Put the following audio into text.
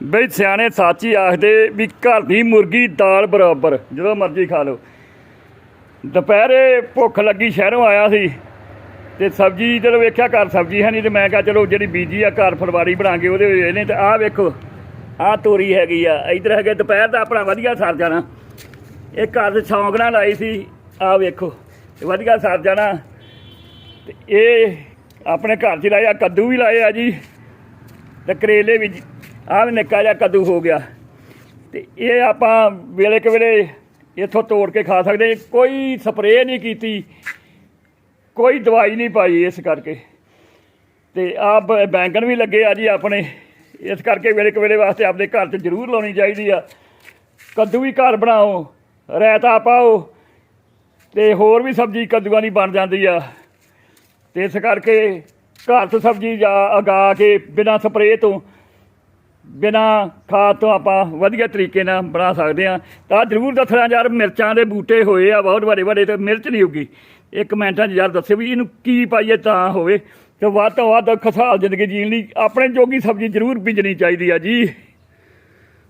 ਬਈ ਸਿਆਣੇ ਸਾਚੀ ਆਖਦੇ ਵੀ ਘਰ ਦੀ ਮੁਰਗੀ ਦਾਲ ਬਰਾਬਰ, ਜਦੋਂ ਮਰਜ਼ੀ ਖਾ ਲਓ। ਦੁਪਹਿਰੇ ਭੁੱਖ ਲੱਗੀ ਸ਼ਹਿਰੋਂ ਆਇਆ ਸੀ ਤੇ ਸਬਜ਼ੀ ਜਦੋਂ ਵੇਖਿਆ ਘਰ ਸਬਜ਼ੀ ਹੈ ਨਹੀਂ ਤੇ ਮੈਂ ਕਿਹਾ ਚਲੋ ਜਿਹੜੀ ਬੀਜੀ ਆ ਘਰ ਫਰਵਾਰੀ ਬਣਾ ਕੇ ਉਹਦੇ ਵਿੱਚ ਇਹਨੇ ਤੇ ਆਹ ਵੇਖੋ, ਆਹ ਤੋਰੀ ਹੈਗੀ ਆ, ਇਧਰ ਹੈਗੇ ਦੁਪਹਿਰ ਦਾ ਆਪਣਾ ਵਧੀਆ ਸਰ ਜਾਣਾ। ਇਹ ਘਰ ਦੇ ਸ਼ੌਂਕ ਨਾਲ ਲਾਈ ਸੀ, ਆਹ ਵੇਖੋ, ਇਹ ਵਧੀਆ ਸਰ ਜਾਣਾ। ਤੇ ਇਹ ਆਪਣੇ ਘਰ 'ਚ ਲਾਇਆ, ਕੱਦੂ ਵੀ ਲਾਏ ਆ ਜੀ, ਤੇ ਕਰੇਲੇ ਵੀ ਆਹ ਵੀ ਨਿੱਕਾ ਜਿਹਾ ਕੱਦੂ ਹੋ ਗਿਆ। ਤੇ ਇਹ ਆਪਾਂ ਵੇਲੇ ਕਿ ਵੇਲੇ ਇੱਥੋਂ ਤੋੜ ਕੇ ਖਾ ਸਕਦੇ ਕੋਈ ਸਪਰੇਅ ਨਹੀਂ ਕੀਤੀ। ਕੋਈ ਦਵਾਈ ਨਹੀਂ ਪਾਈ ਇਸ ਕਰਕੇ। ਤੇ ਆ ਬੈਂਗਣ ਵੀ ਲੱਗੇ ਆ ਜੀ ਆਪਣੇ। ਇਸ ਕਰਕੇ ਵੇਲੇ ਕੁ ਵੇਲੇ ਵਾਸਤੇ ਆਪਣੇ ਘਰ 'ਚ ਜ਼ਰੂਰ ਲਾਉਣੀ ਚਾਹੀਦੀ ਆ। ਕੱਦੂ ਵੀ ਘਰ ਬਣਾਓ, ਰਾਇਤਾ ਪਾਓ, ਤੇ ਹੋਰ ਵੀ ਸਬਜ਼ੀ ਕੱਦੂਆਂ ਦੀ ਬਣ ਜਾਂਦੀ ਆ। ਤੇ ਇਸ ਕਰਕੇ ਘਰ 'ਚ ਸਬਜ਼ੀ ਜਾ ਉਗਾ ਕੇ ਬਿਨਾਂ ਸਪਰੇਅ ਤੋਂ ਬਿਨਾਂ ਖਾਦ ਤੋਂ ਆਪਾਂ ਵਧੀਆ ਤਰੀਕੇ ਨਾਲ ਬਣਾ ਸਕਦੇ ਆ ਤਾਂ ਜ਼ਰੂਰ ਦੱਸਣਾ ਯਾਰ, ਮਿਰਚਾਂ ਦੇ ਬੂਟੇ ਹੋਏ ਆ, ਬਹੁਤ ਵੱਡੇ ਵੱਡੇ ਤੇ ਮਿਰਚ ਨਹੀਂ ਉੱਗੀ। ਇਹ ਕਮੈਂਟਾਂ 'ਚ ਯਾਰ ਦੱਸਿਓ ਵੀ ਇਹਨੂੰ ਕੀ ਪਾਈਏ ਤਾਂ ਹੋਵੇ। ਤੇ ਵੱਧ ਤੋਂ ਵੱਧ ਖਸਾਲ ਜ਼ਿੰਦਗੀ ਜੀਣ ਲਈ ਆਪਣੇ ਜੋਗੀ ਸਬਜ਼ੀ ਜ਼ਰੂਰ ਬੀਜਣੀ ਚਾਹੀਦੀ ਆ ਜੀ।